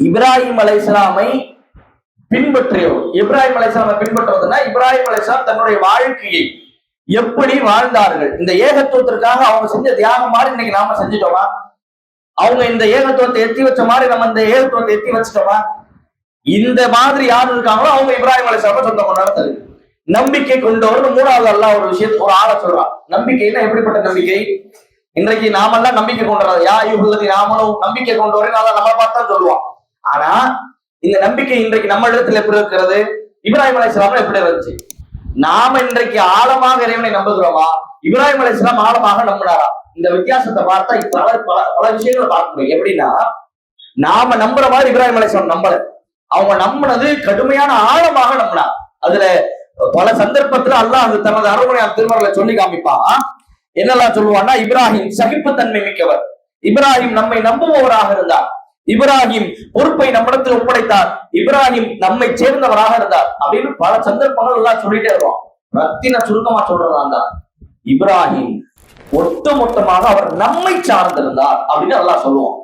இப்ராஹிம் அலைசலாமை பின்பற்றியவர். இப்ராஹிம் அலைஹிஸ்ஸலாமை பின்பற்றுவதுன்னா இப்ராஹிம் அலைஹிஸ்ஸலாம் தன்னுடைய வாழ்க்கையை எப்படி வாழ்ந்தார்கள்? இந்த ஏகத்துவத்திற்காக அவங்க செஞ்ச தியாகம் மாதிரி இன்னைக்கு நாம செஞ்சுட்டோமா? அவங்க இந்த ஏகத்துவத்தை எத்தி வச்ச மாதிரி நம்ம இந்த ஏகத்துவத்தை எத்தி வச்சிட்டோமா? இந்த மாதிரி யார் இருக்காங்களோ அவங்க இப்ராஹிம் அலைஹிஸ்ஸலாமை சொந்தம் நடத்தது நம்பிக்கை கொண்டவர்னு மூணாவது அல்ல ஒரு விஷயத்தை ஒரு ஆளை சொல்றான். நம்பிக்கைன்னா எப்படிப்பட்ட நம்பிக்கை? இன்றைக்கு நாமெல்லாம் நம்பிக்கை கொண்டுறது யா யுகுலதி நாமளும் நம்பிக்கை கொண்டவரை அதை நம்ம பார்த்தா தான் ஆனா இந்த நம்பிக்கை இன்றைக்கு நம்ம இடத்துல எப்படி இருக்கிறது? இப்ராஹிம் அலைஹிஸ்ஸலாம் எப்படி இருந்துச்சு? நாம இன்றைக்கு ஆழமாக இறைவனை நம்புகிறோமா? இப்ராஹிம் அலைஹிஸ்ஸலாம் ஆழமாக நம்பினாரா? இந்த வித்தியாசத்தை பார்த்தா பல பல பல விஷயங்களை பார்க்க முடியும் எப்படின்னா நாம நம்புற மாதிரி இப்ராஹிம் அலைஹிஸ்ஸலாம் நம்பல. அவங்க நம்பினது கடுமையான ஆழமாக நம்பினா அதுல பல சந்தர்ப்பத்துல அல்லாஹ் அது தனது அருமையான திருமணங்களை சொல்லி காமிப்பான். என்னெல்லாம் சொல்லுவான்னா இப்ராஹிம் சகிப்புத்தன்மை மிக்கவர். இப்ராஹிம் நம்மை நம்புபவராக இருந்தார். இப்ராஹிம் பொறுப்பை நம்மிடத்தில் ஒப்படைத்தார். இப்ராஹிம் நம்மை சேர்ந்தவராக இருந்தார் அப்படின்னு பல சந்தர்ப்பங்கள் எல்லாம் சொல்லிட்டே இருக்கோம் ரத்தின சுருக்கமா சொல்றதா இருந்தார் இப்ராஹிம் ஒட்டுமொத்தமாக அவர் நம்மை சார்ந்திருந்தார் அப்படின்னு எல்லாம் சொல்லுவோம்